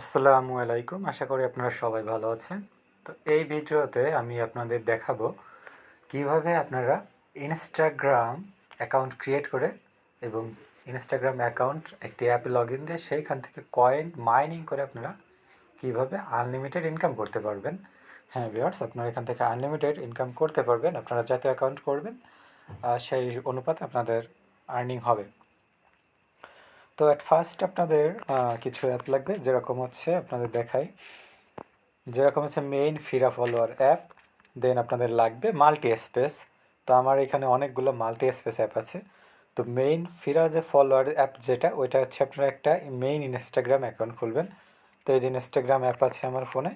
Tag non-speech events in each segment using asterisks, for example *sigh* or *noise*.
আসসালামু আলাইকুম। আশা করি আপনারা সবাই ভালো আছেন। তো এই ভিডিওতে আমি আপনাদের দেখাবো কীভাবে আপনারা ইনস্টাগ্রাম অ্যাকাউন্ট ক্রিয়েট করে এবং ইনস্টাগ্রাম অ্যাকাউন্ট একটি অ্যাপে লগ ইন দিয়ে সেইখান থেকে কয়েন মাইনিং করে আপনারা কীভাবে আনলিমিটেড ইনকাম করতে পারবেন। হ্যাঁ ভিওর্স আপনারা এখান থেকে আনলিমিটেড ইনকাম করতে পারবেন। আপনারা যাতে অ্যাকাউন্ট করবেন সেই অনুপাতে আপনাদের আর্নিং হবে। তো অ্যাট ফার্স্ট আপনাদের কিছু অ্যাপ লাগবে, যেরকম হচ্ছে আপনাদের দেখাই। যেরকম হচ্ছে মেইন ফিরা ফলোয়ার অ্যাপ দেন আপনাদের লাগবে মাল্টি স্পেস তো আমার এখানে অনেকগুলো মাল্টি স্পেস অ্যাপ আছে। তো মেইন ফিরা যে ফলোয়ার অ্যাপ যেটা, ওইটা হচ্ছে আপনারা একটা মেইন ইনস্টাগ্রাম অ্যাকাউন্ট খুলবেন। তো এই যে ইনস্টাগ্রাম অ্যাপ আছে আমার ফোনে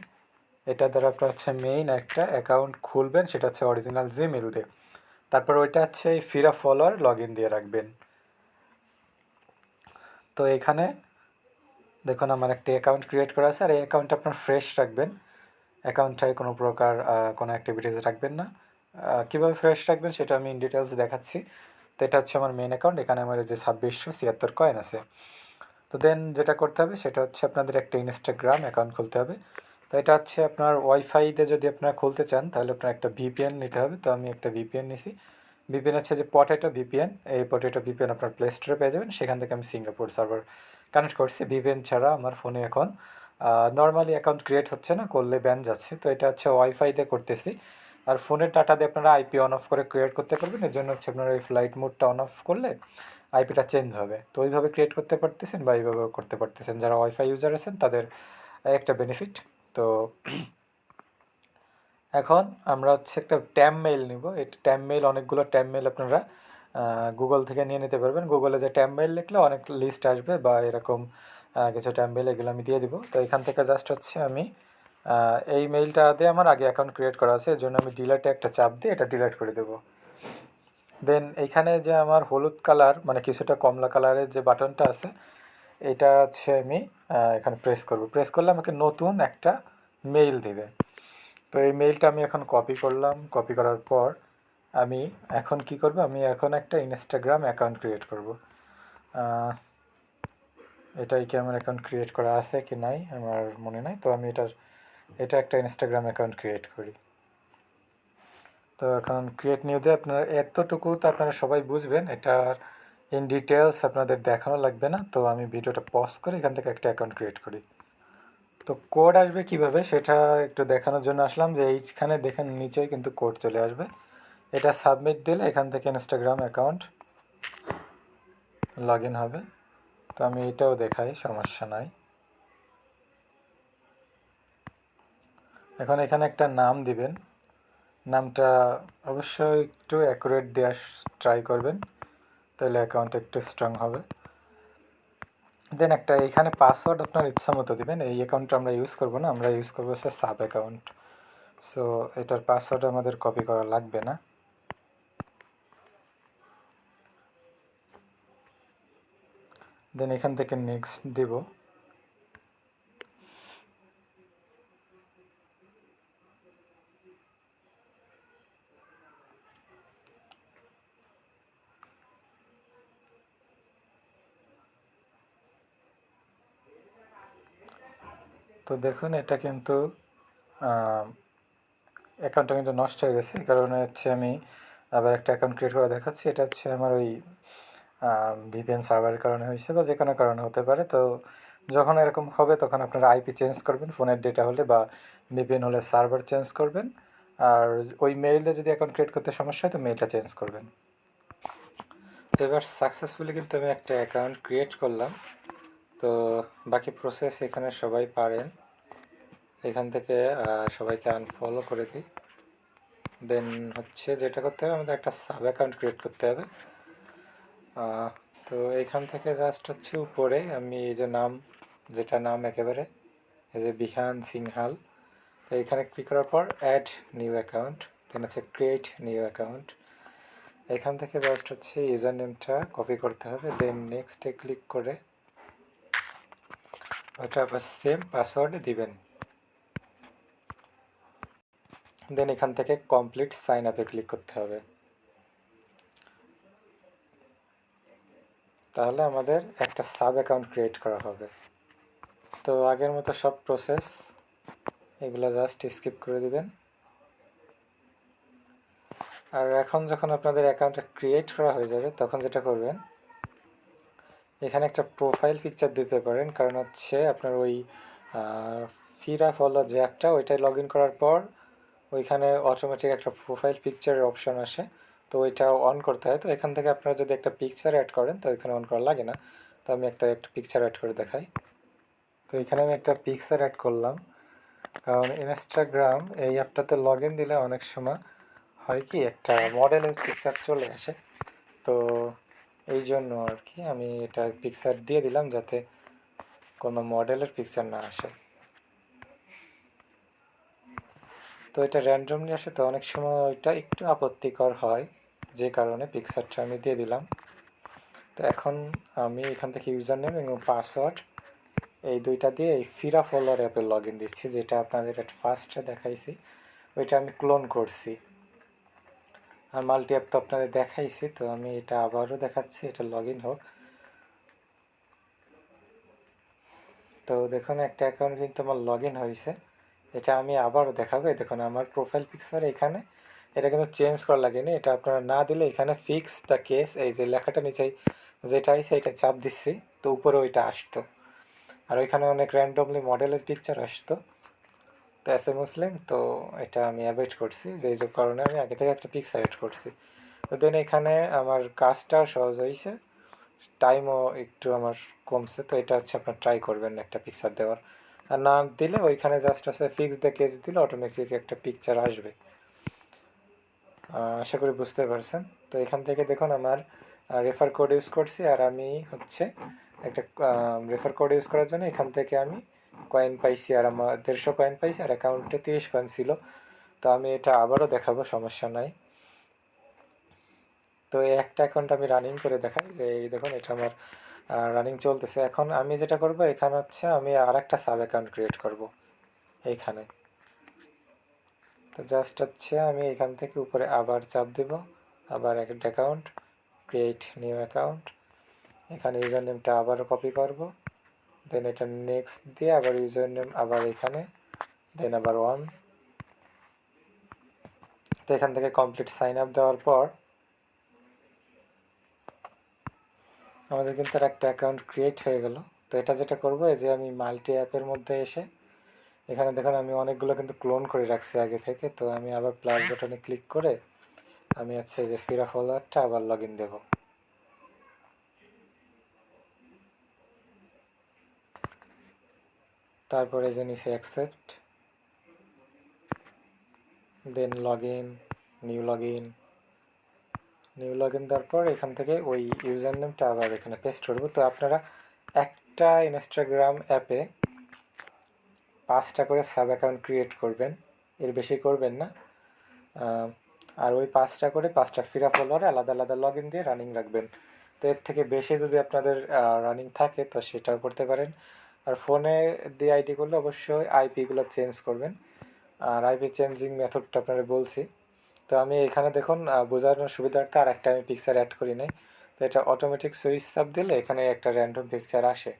এটা দ্বারা আপনার হচ্ছে মেইন একটা অ্যাকাউন্ট খুলবেন, সেটা হচ্ছে অরিজিনাল জিমেল দিয়ে তারপর ওইটা হচ্ছে এই ফিরা ফলোয়ার লগ ইন দিয়ে রাখবেন। তো এখানে দেখুন আমার একটি অ্যাকাউন্ট ক্রিয়েট করা আছে, আর এই অ্যাকাউন্ট আপনার ফ্রেশ রাখবেন। অ্যাকাউন্টটায় কোনো প্রকার কোনো অ্যাক্টিভিটিস রাখবেন না। কীভাবে ফ্রেশ রাখবেন সেটা আমি ইন ডিটেলস দেখাচ্ছি। তো এটা হচ্ছে আমার মেন অ্যাকাউন্ট এখানে আমার যে ছাব্বিশশো ছিয়াত্তর কয়েন আছে। তো দেন যেটা করতে হবে সেটা হচ্ছে আপনাদের একটা ইনস্টাগ্রাম অ্যাকাউন্ট খুলতে হবে। তো এটা হচ্ছে আপনার ওয়াইফাইতে যদি আপনারা খুলতে চান, তাহলে আপনার একটা ভিপিএন নিতে হবে। তো আমি একটা ভিপিএন নিছি। ভিপিএন হচ্ছে যে পটেটো ভিপিএন এই পটেটো ভিপিএন আপনার প্লে স্টোরে পেয়ে যাবেন। সেখান থেকে আমি সিঙ্গাপুর সার্ভার কানেক্ট করছি। ভিপিএন ছাড়া আমার ফোনে এখন নর্মালি অ্যাকাউন্ট ক্রিয়েট হচ্ছে না, করলে ব্যান যাচ্ছে। তো এটা হচ্ছে ওয়াইফাই দিয়ে করতেছি। আর ফোনের ডাটা দিয়ে আপনারা আইপি অন অফ করে ক্রিয়েট করতে পারবেন। এর জন্য হচ্ছে আপনারা এই ফ্লাইট মোডটা অন অফ করলে আইপিটা চেঞ্জ হবে। তো ওইভাবে ক্রিয়েট করতে পারতেছেন বা এইভাবেও করতে পারতেছেন। যারা ওয়াইফাই ইউজার আছেন, তাদের একটা বেনিফিট তো এখন আমরা হচ্ছে একটা ট্যাম মেইল নিব। এই ট্যাম মেইল, অনেকগুলো ট্যাম মেইল আপনারা গুগল থেকে নিয়ে নিতে পারবেন। গুগলে যে ট্যাম মেইল লিখলে অনেক লিস্ট আসবে বা এরকম কিছু ট্যাম মেইল এগুলো আমি দিয়ে দিব। তো এখান থেকে জাস্ট হচ্ছে আমি এই মেইলটা দিয়ে আমার আগে অ্যাকাউন্ট ক্রিয়েট করা আছে। এর জন্য আমি ডিলেটে একটা চাপ দিয়ে এটা ডিলিট করে দেবো। দেন এইখানে যে আমার হলুদ কালার মানে কিছুটা কমলা কালারের যে বাটনটা আছে, এটা হচ্ছে আমি এখানে প্রেস করব। প্রেস করলে আমাকে নতুন একটা মেইল দেবে। তো এই মেইলটা আমি এখন কপি করলাম। কপি করার পর আমি এখন কি করব? আমি এখন একটা ইনস্টাগ্রাম অ্যাকাউন্ট ক্রিয়েট করব। এটাই কি আমার অ্যাকাউন্ট ক্রিয়েট করা আছে কি নাই আমার মনে নাই। তো আমি এটার, এটা একটা ইনস্টাগ্রাম অ্যাকাউন্ট ক্রিয়েট করি। তো এখন ক্রিয়েট নিউ দিয়ে আপনারা এতটুকু তো আপনারা সবাই বুঝবেন। এটার ইন ডিটেলস আপনাদের দেখানো লাগবে না। তো আমি ভিডিওটা পজ করে এখান থেকে একটা অ্যাকাউন্ট ক্রিয়েট করি। তো কোড আসবে কীভাবে সেটা একটু দেখানোর জন্য আসলাম যে এইখানে দেখেন নিচেই কিন্তু কোড চলে আসবে। এটা সাবমিট দিলে এখান থেকে ইনস্টাগ্রাম অ্যাকাউন্ট লগ ইন হবে। তো আমি এটাও দেখাই, সমস্যা নাই। এখন এখানে একটা নাম দিবেন। নামটা অবশ্যই একটু অ্যাকুরেট দেওয়ার ট্রাই করবেন। তাহলে অ্যাকাউন্ট একটু স্ট্রং হবে। দেন একটা এখানে পাসওয়ার্ড আপনার ইচ্ছা মতো দেবেন। এই অ্যাকাউন্টটা আমরা ইউজ করব না, আমরা ইউজ করব হচ্ছে সাব অ্যাকাউন্ট সো এটার পাসওয়ার্ড আমাদের কপি করা লাগবে না। দেন এখান থেকে নেক্সট দিব। তো দেখুন, এটা কিন্তু অ্যাকাউন্টটা কিন্তু নষ্ট হয়ে গেছে। এই কারণে হচ্ছে আমি আবার একটা অ্যাকাউন্ট ক্রিয়েট করে দেখাচ্ছি। এটা হচ্ছে আমার ওই ভিপিএন সার্ভারের কারণে হয়েছে বা যে কোনো কারণে হতে পারে। তো যখন এরকম হবে, তখন আপনারা আইপি চেঞ্জ করবেন ফোনের ডেটা হলে বা ভিপিএন হলে সার্ভার চেঞ্জ করবেন। আর ওই মেইলে যদি অ্যাকাউন্ট ক্রিয়েট করতে সমস্যা হয়, তো মেইলটা চেঞ্জ করবেন। এবার সাকসেসফুলি কিন্তু আমি একটা অ্যাকাউন্ট ক্রিয়েট করলাম। তো বাকি প্রসেস এখানে সবাই পারেন। এখান থেকে সবাইকে আনফলো করে দিই। দেন হচ্ছে যেটা করতে হবে, আমাদের একটা সাব অ্যাকাউন্ট ক্রিয়েট করতে হবে। তো এখান থেকে জাস্ট হচ্ছে উপরে আমি এই যে নাম, যেটা নাম একেবারে, এই যে বিহান সিংহাল, তো এখানে ক্লিক করার পর অ্যাড নিউ অ্যাকাউন্ট দেন হচ্ছে ক্রিয়েট নিউ অ্যাকাউন্ট এখান থেকে জাস্ট হচ্ছে ইউজার নেমটা কপি করতে হবে দেন নেক্সটে ক্লিক করে ওটা সেম পাসওয়ার্ড দিবেন। দেন এখান থেকে কমপ্লিট সাইন আপে ক্লিক করতে হবে। তাহলে আমাদের একটা সাব অ্যাকাউন্ট ক্রিয়েট করা হবে। তো আগের মতো সব প্রসেস এগুলো জাস্ট স্কিপ করে দিবেন। আর এখন যখন আপনাদের অ্যাকাউন্টটা ক্রিয়েট করা হয়ে যাবে, তখন যেটা করবেন এখানে একটা প্রোফাইল পিকচার দিতে পারেন। কারণ হচ্ছে আপনার ওই ফিরা ফলো যে অ্যাপটা ওইটাই লগ ইন করার পর ওইখানে অটোমেটিক একটা প্রোফাইল পিকচারের অপশন আসে। তো ওইটা অন করতে হয়। তো এখান থেকে আপনারা যদি একটা পিকচার অ্যাড করেন, তো এখানে অন করা লাগে না। তো আমি একটা একটা পিকচার অ্যাড করে দেখাই। তো এখানে আমি একটা পিকচার অ্যাড করলাম। কারণ ইনস্টাগ্রাম এই অ্যাপটাতে লগ ইন দিলে অনেক সময় হয় কি, একটা মডেলের পিকচার চলে আসে। তো এই জন্য আর কি আমি এটা পিকচার দিয়ে দিলাম যাতে কোনো মডেলের পিকচার না আসে। তো এটা র্যান্ডমলি আসে তো অনেক সময় এটা একটু আপত্তিকর হয়, যে কারণে পিকচারটা আমি দিয়ে দিলাম। তো এখন আমি এখান থেকে ইউজার নেম এবং পাসওয়ার্ড এই দুইটা দিয়ে এই ফিরা ফলোয়ার অ্যাপে লগ ইন দিচ্ছি, যেটা আপনাদের ফার্স্টে দেখাইছি। ওইটা আমি ক্লোন করছি। আর মাল্টি অ্যাপ তো আপনাদের দেখাইছি, তো আমি এটা আবারও দেখাচ্ছি, এটা লগ হোক। তো দেখুন, একটা অ্যাকাউন্ট কিন্তু আমার লগ ইন হয়েছে। এটা আমি আবারও দেখাবো। দেখুন, আমার প্রোফাইল পিকচার এখানে। এটা কিন্তু চেঞ্জ করা লাগেনি। এটা আপনারা না দিলে এখানে ফিক্স দ্য কেস এই যে লেখাটা নিচেই যেটা আইসে এটা চাপ দিচ্ছি। তো উপরে ওইটা আসতো। আর ওইখানে অনেক র্যান্ডমলি মডেলের পিকচার আসতো। তো এ মুসলিম তো এটা আমি অ্যাভয়েড করছি। যে এই কারণে আমি আগে থেকে একটা পিকচার অ্যাড করছি। তো দেন এখানে আমার কাজটাও সহজ হয়েছে। টাইমও একটু আমার কমছে, তো এটা হচ্ছে আপনার ট্রাই করবেন একটা পিকচার দেওয়ার। আর না দিলে ওইখানে জাস্ট আছে ফিক্স দ্য কেস দিলে অটোমেটিক একটা পিকচার আসবে। আশা করি বুঝতে পারছেন। তো এখান থেকে দেখুন আমার রেফার কোড ইউজ করছি। আর আমি হচ্ছে একটা রেফার কোড ইউজ করার জন্য এখান থেকে আমি কয়েন পাইছি আর আমার দেড়শো কয়েন পাইছি আর অ্যাকাউন্টে তিরিশ কয়েন ছিল। তো আমি এটা আবারও দেখাবো, সমস্যা নাই। তো এই একটা অ্যাকাউন্ট আমি রানিং করে দেখাই যে, এই দেখুন এটা আমার রানিং চলতেছে। এখন আমি যেটা করব, এখানে হচ্ছে আমি আর একটা সাব অ্যাকাউন্ট ক্রিয়েট করব, এইখানে। তো জাস্ট হচ্ছে আমি এখান থেকে উপরে আবার চাপ দেব, আবার একটা অ্যাকাউন্ট ক্রিয়েট নিউ অ্যাকাউন্ট এখানে ইউজার নেমটা আবারও কপি করব। দেন এটা নেক্সট দিয়ে আবার ইউজার নেম আবার এখানে দেন আবার ওয়ান তো এখান থেকে কমপ্লিট সাইন আপ দেওয়ার পর, আমাদের কিন্তু আর একটা অ্যাকাউন্ট ক্রিয়েট হয়ে গেল। তো এটা যেটা করব, এই যে আমি মাল্টি অ্যাপের মধ্যে এসে, এখানে দেখুন আমি অনেকগুলো কিন্তু ক্লোন করে রাখছি আগে থেকে। তো আমি আবার প্লাস বাটনে ক্লিক করে, আমি হচ্ছে যে ফিরা ফলোয়ারটা আবার লগ ইন দেবো। তারপরে যে নিচে accept then log in new log in new log in দেওয়ার পর এখান থেকে ওই ইউজার নেমটা আবার এখানে পেস্ট করব। তো আপনারা একটা ইনস্টাগ্রাম অ্যাপে পাঁচটা করে সাব অ্যাকাউন্ট ক্রিয়েট করবেন। এর বেশি করবেন না। আর ওই পাঁচটা করে পাঁচটা ফিরা ফলোয়ারে আলাদা আলাদা লগ ইন দিয়ে রানিং রাখবেন। তো এর থেকে বেশি যদি আপনাদের রানিং থাকে তো সেটাও করতে পারেন। আর ফোনে দিয়ে করলে অবশ্যই আইপিগুলো চেঞ্জ করবেন। আর আইপি চেঞ্জিং মেথডটা আপনারা বলছি। তো আমি এখানে দেখুন বোঝানোর সুবিধার্থে আর একটা আমি পিকচার অ্যাড করি নাই। তো এটা অটোমেটিক সুইচ চাপ দিলে এখানে একটা র্যান্ডম পিকচার আসে।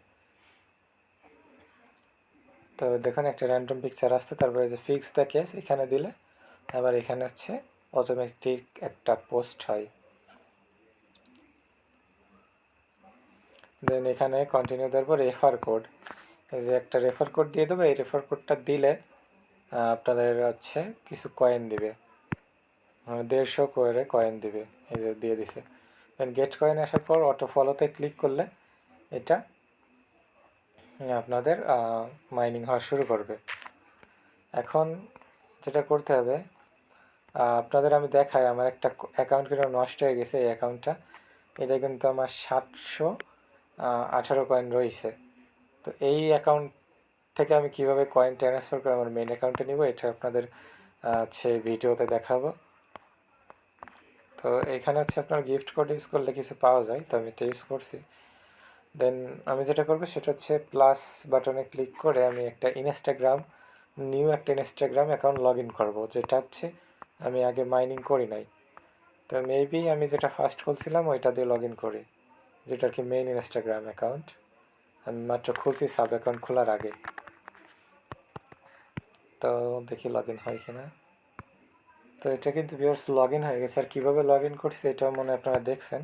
তো দেখুন, একটা র্যান্ডম পিকচার আসছে, তারপরে যে ফিক্স দ্য কেস এখানে দিলে। আবার এখানে হচ্ছে অটোমেটিক একটা পোস্ট হয়। দেন এখানে কন্টিনিউ দেওয়ার পর রেফার কোড এই যে একটা রেফার কোড দিয়ে দেবো, এই রেফার কোডটা দিলে আপনাদের হচ্ছে কিছু কয়েন দিবে। মানে দেড়শো করে কয়েন দিবে, এই যে দিয়ে দিছে। দেন গেট কয়েন আসার পর অটো ফলোতে ক্লিক করলে এটা আপনাদের মাইনিং হওয়া শুরু করবে। এখন যেটা করতে হবে আপনাদের আমি দেখাই, আমার একটা অ্যাকাউন্ট কিন্তু নষ্ট হয়ে গেছে এই অ্যাকাউন্টটা এটা কিন্তু আমার সাতশো আঠারো কয়েন রয়েছে। তো এই অ্যাকাউন্ট থেকে আমি কীভাবে কয়েন ট্রান্সফার করে আমার মেন অ্যাকাউন্টে নিব, এটা আপনাদের হচ্ছে ভিডিওতে দেখাবো। তো এখানে হচ্ছে আপনার গিফট কোড ইউজ করলে কিছু পাওয়া যায়, তো আমি এটা ইউজ করছি। দেন আমি যেটা করব, সেটা হচ্ছে প্লাস বাটনে ক্লিক করে আমি একটা ইনস্টাগ্রাম নিউ একটা ইনস্টাগ্রাম অ্যাকাউন্ট লগ ইন করব, যেটা হচ্ছে আমি আগে মাইনিং করি নাই। তো মেবি আমি যেটা ফার্স্ট খুলছিলাম, ওইটা দিয়ে লগ ইন করি। যেটা কি মেইন ইনস্টাগ্রাম অ্যাকাউন্ট আমি মাত্র খুলছি সাব অ্যাকাউন্ট খোলার আগে। তো দেখি লগ ইন হয় কিনা। তো এটা কিন্তু ভিউয়ার্স লগ ইন হয়ে গেছে। আর কীভাবে লগ ইন করছে এটাও মনে আপনারা দেখছেন।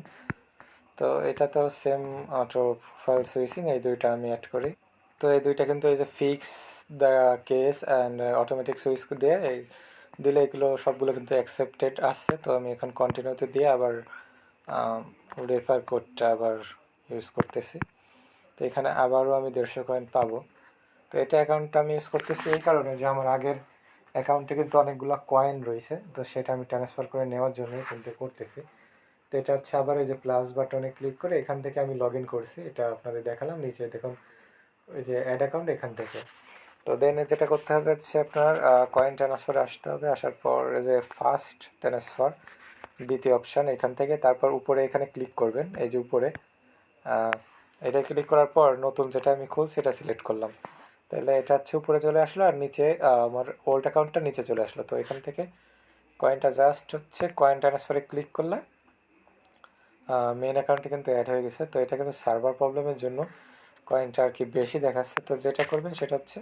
তো এটা তো সেম অটো ফাইল সুইচিং এই দুইটা আমি অ্যাড করি। তো এই দুইটা কিন্তু এই যে fix the case and automatic switch দিয়ে এই দিলে এগুলো সবগুলো কিন্তু অ্যাকসেপ্টেড আসছে তো আমি এখন কন্টিনিউতে দিয়ে আবার রেফার কোডটা আবার ইউজ করতেছি। তো এখানে আবারও আমি দেড়শো কয়েন পাবো। তো এটা অ্যাকাউন্টটা আমি ইউজ করতেছি এই কারণে যে আমার আগের অ্যাকাউন্টে কিন্তু অনেকগুলো কয়েন রয়েছে। তো সেটা আমি ট্রান্সফার করে নেওয়ার জন্যই কিন্তু করতেছি। তো এটা হচ্ছে আবার ওই যে প্লাস বাটনে ক্লিক করে এখান থেকে আমি লগ ইন করছি। এটা আপনাদের দেখালাম, নিচে দেখুন ওই যে অ্যাড অ্যাকাউন্ট এখান থেকে। তো দেন যেটা করতে হবে হচ্ছে আপনার কয়েন ট্রান্সফারে আসতে হবে। আসার পর এই যে ফার্স্ট ট্রান্সফার দ্বিতীয় অপশান, এখান থেকে। তারপর উপরে এখানে ক্লিক করবেন, এই যে উপরে। এটা ক্লিক করার পর নতুন যেটা আমি খুলছি, সেটা সিলেক্ট করলাম। তাহলে এটা হচ্ছে উপরে চলে আসলো, আর নিচে আমার ওল্ড অ্যাকাউন্টটা নিচে চলে আসলো। তো এখান থেকে কয়েনটা জাস্ট হচ্ছে কয়েন ট্রান্সফারে ক্লিক করলে মেন অ্যাকাউন্টে কিন্তু অ্যাড হয়ে গেছে। তো এটা কিন্তু সার্ভার প্রবলেমের জন্য কয়েনটা আর কি বেশি দেখাচ্ছে। তো যেটা করবেন, সেটা হচ্ছে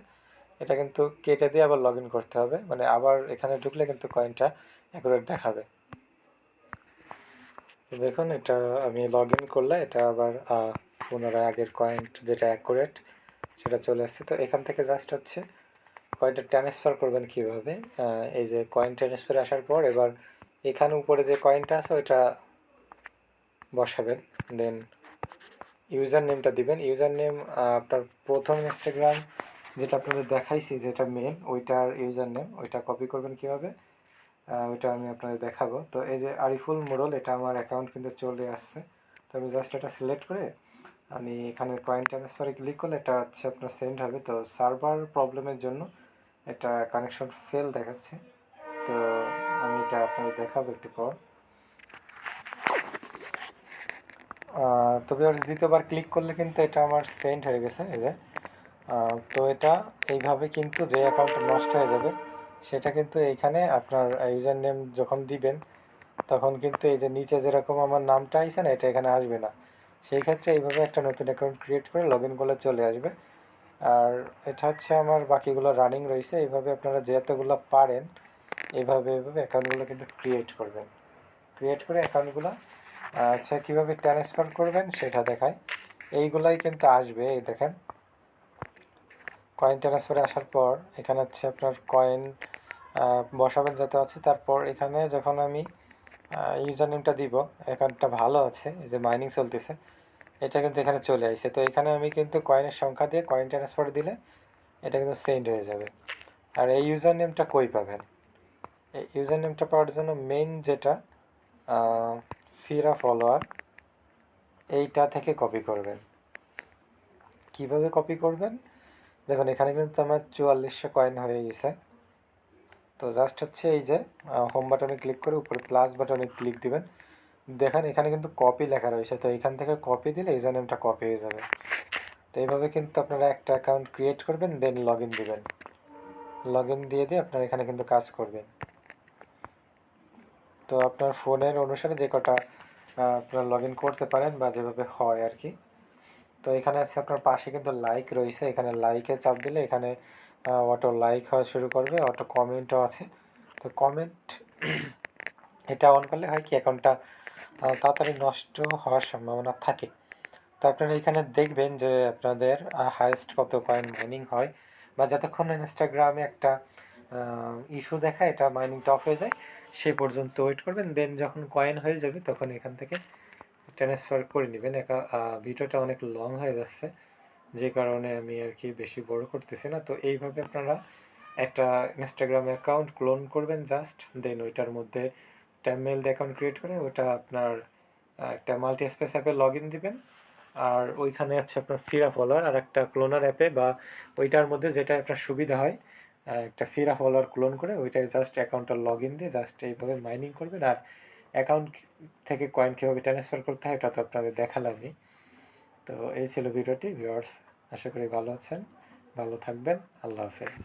এটা কিন্তু কেটে দিয়ে আবার লগ করতে হবে। মানে আবার এখানে ঢুকলে কিন্তু কয়েনটা অ্যাকুরেট দেখাবে। দেখুন, এটা আমি লগ ইন করলে এটা আবার পুনরায় আগের কয়েন যেটা অ্যাকুরেট সেটা চলে আসছে। তো এখান থেকে জাস্ট হচ্ছে কয়েনটা ট্রান্সফার করবেন কীভাবে? এই যে কয়েন ট্রান্সফার আসার পর এবার এখানে উপরে যে কয়েনটা আছে ওইটা বসাবেন। দেন ইউজার নেমটা দিবেন। ইউজার নেম আপনার প্রথম ইনস্টাগ্রাম যেটা আপনাদের দেখাইছি যেটা মেন ওইটার ইউজার নেম ওইটা কপি করবেন কীভাবে? ওইটা আমি আপনাদের দেখাবো। তো এই যে আরিফুল মোড়ল, এটা আমার অ্যাকাউন্ট কিন্তু চলে আসছে। তো আমি জাস্ট এটা সিলেক্ট করে আমি এখানে কয়েন ট্রান্সফারে ক্লিক করলে এটা হচ্ছে আপনার সেন্ড হবে। তো সার্ভার প্রবলেমের জন্য এটা কানেকশন ফেল দেখাচ্ছে। তো আমি এটা আপনাদের দেখাবো একটু পর। তবে আর দ্বিতীয়বার ক্লিক করলে কিন্তু এটা আমার সেন্ড হয়ে গেছে, এই যে। তো এটা এইভাবে কিন্তু যে অ্যাকাউন্টটা নষ্ট হয়ে যাবে সেটা কিন্তু এইখানে আপনার ইউজার নেম যখন দিবেন, তখন কিন্তু এই যে নিচে যেরকম আমার নামটা আইছে না, এটা এখানে আসবে না। সেই ক্ষেত্রে এইভাবে একটা নতুন অ্যাকাউন্ট ক্রিয়েট করে লগ ইন করলে চলে আসবে। আর এটা হচ্ছে আমার বাকিগুলো রানিং রয়েছে, এইভাবে আপনারা যেতগুলো পারেন, এইভাবে এইভাবে অ্যাকাউন্টগুলো কিন্তু ক্রিয়েট করবেন। ক্রিয়েট করে অ্যাকাউন্টগুলো আচ্ছা কীভাবে ট্রান্সফার করবেন সেটা দেখায়। এইগুলাই কিন্তু আসবে, এই দেখেন। কয়েন ট্রান্সফারে আসার পর, এখানে হচ্ছে আপনার কয়েন বসাবেন যাতে আছে, তারপর এখানে যখন আমি ইউজার নেমটা দিব অ্যাকাউন্টটা ভালো আছে, এই যে মাইনিং চলতেছে, এটা কিন্তু এখানে চলে আসছে। তো এখানে আমি কিন্তু কয়েনের সংখ্যা দিয়ে কয়েন ট্রান্সফার দিলে এটা কিন্তু সেন্ড হয়ে যাবে। আর এই ইউজার নেমটা কই পাবেন? এই ইউজার নেমটা পাওয়ার জন্য মেইন যেটা ফিরা ফলোয়ার এইটা থেকে কপি করবেন। কীভাবে কপি করবেন? দেখুন, এখানে কিন্তু আমার চুয়াল্লিশশো কয়েন হয়ে গেছে। তো জাস্ট হচ্ছে এই যে হোম বাটনে ক্লিক করে উপরে প্লাস বাটনে ক্লিক দিবেন। দেখেন, এখানে কিন্তু কপি লেখা রয়েছে। তো এখান থেকে কপি দিলে ইউজার নেমটা কপি হয়ে যাবে। তো এইভাবে কিন্তু আপনারা একটা অ্যাকাউন্ট ক্রিয়েট করবেন দেন লগ ইন দেবেন। লগ ইন দিয়ে দিয়ে আপনারা এখানে কিন্তু কাজ করবেন। তো আপনার ফোনের অনুসারে যে কটা আপনারা লগ ইন করতে পারেন বা যেভাবে হয় আর কি। তো এখানে আছে আপনার পাশে কিন্তু লাইক রয়েছে। এখানে লাইকে চাপ দিলে এখানে অটো লাইক হওয়া শুরু করবে অটো কমেন্টও আছে। তো কমেন্ট *clears throat* এটা অন করলে হয় কি অ্যাকাউন্টটা তাড়াতাড়ি নষ্ট হওয়ার সম্ভাবনা থাকে। তো আপনারা এখানে দেখবেন যে আপনাদের হায়েস্ট কত কয়েন মাইনিং হয় বা যতক্ষণ ইনস্টাগ্রামে একটা ইস্যু দেখায়, এটা মাইনিংটা অফ হয়ে যায়, সে পর্যন্ত ওয়েট করবেন। দেন যখন কয়েন হয়ে যাবে, তখন এখান থেকে ট্রান্সফার করে নেবেন। একা ভিডিওটা অনেক লং হয়ে যাচ্ছে, যে কারণে আমি আর কি বেশি বড় করতেছি না। তো এইভাবে আপনারা একটা ইনস্টাগ্রাম অ্যাকাউন্ট ক্লোন করবেন জাস্ট দেন ওইটার মধ্যে মেল অ্যাকাউন্ট ক্রিয়েট করে ওটা আপনার একটা মাল্টি স্পেস অ্যাপে লগ ইন দিবেন। আর ওইখানে আছে আপনার ফিরা ফলোয়ার আর একটা ক্লোনার অ্যাপে বা ওইটার মধ্যে যেটা আপনার সুবিধা হয় একটা ফিরা ফলোয়ার ক্লোন করে ওইটায় জাস্ট অ্যাকাউন্টটা লগ ইন দিয়ে জাস্ট এইভাবে মাইনিং করবেন। আর অ্যাকাউন্ট থেকে কয়েন কীভাবে ট্রান্সফার করতে হয় এটা তো আপনাদের দেখালামই। তো এই ছিল ভিডিওটি ভিউয়ার্স আশা করি ভালো আছেন, ভালো থাকবেন, আল্লাহ হাফেজ।